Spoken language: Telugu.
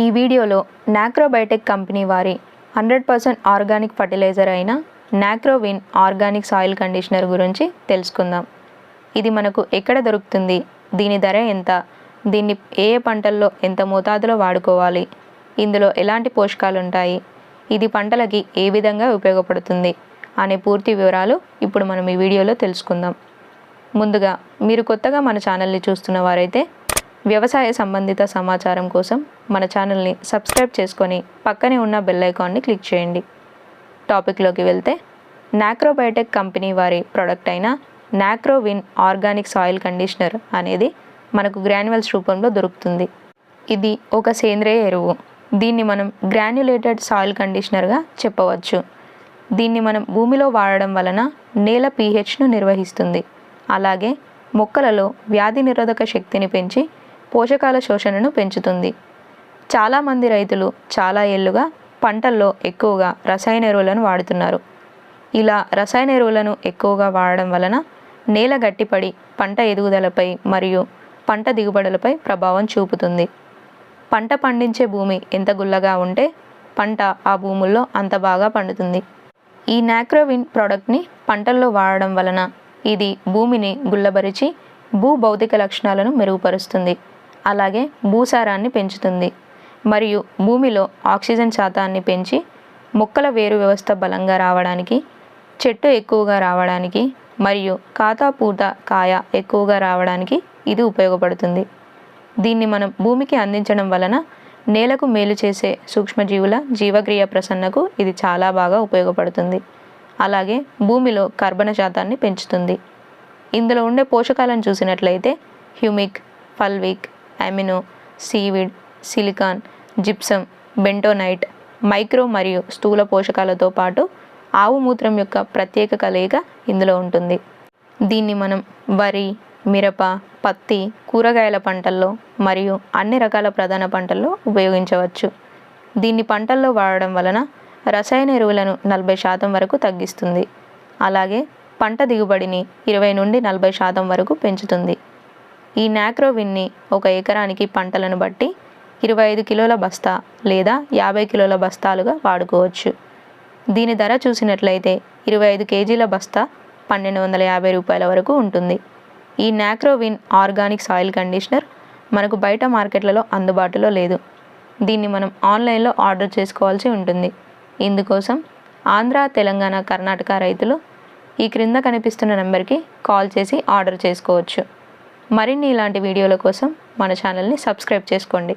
ఈ వీడియోలో నాక్రోబయోటెక్ కంపెనీ వారి హండ్రెడ్ పర్సెంట్ ఆర్గానిక్ ఫర్టిలైజర్ అయిన నాక్రోవిన్ ఆర్గానిక్ సాయిల్ కండిషనర్ గురించి తెలుసుకుందాం. ఇది మనకు ఎక్కడ దొరుకుతుంది? దీని ధర ఎంత? దీన్ని ఏ ఏ పంటల్లో ఎంత మోతాదులో వాడుకోవాలి? ఇందులో ఎలాంటి పోషకాలు ఉంటాయి ఇది పంటలకి ఏ విధంగా ఉపయోగపడుతుంది? అనే పూర్తి వివరాలు ఇప్పుడు మనం ఈ వీడియోలో తెలుసుకుందాం. ముందుగా మీరు కొత్తగా మన ఛానల్ని చూస్తున్న వారైతే వ్యవసాయ సంబంధిత సమాచారం కోసం మన ఛానల్ని సబ్స్క్రైబ్ చేసుకొని పక్కనే ఉన్న బెల్ ఐకాన్ని క్లిక్ చేయండి. టాపిక్లోకి వెళ్తే నాక్రోబయోటెక్ కంపెనీ వారి ప్రోడక్ట్ అయిన నాక్రోవిన్ ఆర్గానిక్ సాయిల్ కండిషనర్ అనేది మనకు గ్రాన్యువల్స్ రూపంలో దొరుకుతుంది. ఇది ఒక సేంద్రియ ఎరువు. దీన్ని మనం గ్రాన్యులేటెడ్ సాయిల్ కండిషనర్గా చెప్పవచ్చు. దీన్ని మనం భూమిలో వాడడం వలన నేల పీహెచ్ను నిర్వహిస్తుంది. అలాగే మొక్కలలో వ్యాధి నిరోధక శక్తిని పెంచి పోషకాల శోషణను పెంచుతుంది. చాలామంది రైతులు చాలా ఏళ్ళుగా పంటల్లో ఎక్కువగా రసాయన ఎరువులను వాడుతున్నారు. ఇలా రసాయన ఎరువులను ఎక్కువగా వాడడం వలన నేల గట్టిపడి పంట ఎదుగుదలపై మరియు పంట దిగుబడులపై ప్రభావం చూపుతుంది. పంట పండించే భూమి ఎంత గుల్లగా ఉంటే పంట ఆ భూముల్లో అంత బాగా పండుతుంది. ఈ నాక్రోవిన్ ప్రోడక్ట్ని పంటల్లో వాడడం వలన ఇది భూమిని గుల్లబరిచి భూ భౌతిక లక్షణాలను మెరుగుపరుస్తుంది. అలాగే భూసారాన్ని పెంచుతుంది. మరియు భూమిలో ఆక్సిజన్ శాతాన్ని పెంచి మొక్కల వేరు వ్యవస్థ బలంగా రావడానికి చెట్టు ఎక్కువగా రావడానికి మరియు కాతా పూత కాయ ఎక్కువగా రావడానికి ఇది ఉపయోగపడుతుంది. దీన్ని మనం భూమికి అందించడం వలన నేలకు మేలు చేసే సూక్ష్మజీవుల జీవక్రియ ప్రసన్నకు ఇది చాలా బాగా ఉపయోగపడుతుంది. అలాగే భూమిలో కర్బన శాతాన్ని పెంచుతుంది. ఇందులో ఉండే పోషకాలను చూసినట్లయితే humic fulvic amino seaweed silicon gypsum bentonite micro మరియు స్థూల పోషకాలతో పాటు ఆవు మూత్రం యొక్క ప్రత్యేక కలయిక ఇందులో ఉంటుంది. దీన్ని మనం వరి మిరప పత్తి కూరగాయల పంటల్లో మరియు అన్ని రకాల ప్రధాన పంటల్లో ఉపయోగించవచ్చు. దీన్ని పంటల్లో వాడడం వలన రసాయన ఎరువులను నలభై శాతం వరకు తగ్గిస్తుంది. అలాగే పంట దిగుబడిని ఇరవై నుండి నలభై శాతం వరకు పెంచుతుంది. ఈ నాక్రోవిన్ని ఒక ఎకరానికి పంటలను బట్టి ఇరవై ఐదు కిలోల బస్తా లేదా యాభై కిలోల బస్తాలుగా వాడుకోవచ్చు. దీని ధర చూసినట్లయితే ఇరవై ఐదు కేజీల బస్తా పన్నెండు వందల యాభై రూపాయల వరకు ఉంటుంది. ఈ నాక్రోవిన్ ఆర్గానిక్ సాయిల్ కండిషనర్ మనకు బయట మార్కెట్లలో అందుబాటులో లేదు. దీన్ని మనం ఆన్లైన్లో ఆర్డర్ చేసుకోవాల్సి ఉంటుంది. ఇందుకోసం ఆంధ్ర తెలంగాణ కర్ణాటక రైతులు ఈ క్రింద కనిపిస్తున్న నెంబర్కి కాల్ చేసి ఆర్డర్ చేసుకోవచ్చు. మరిన్ని ఇలాంటి వీడియోల కోసం మన ఛానల్ని సబ్స్క్రైబ్ చేసుకోండి.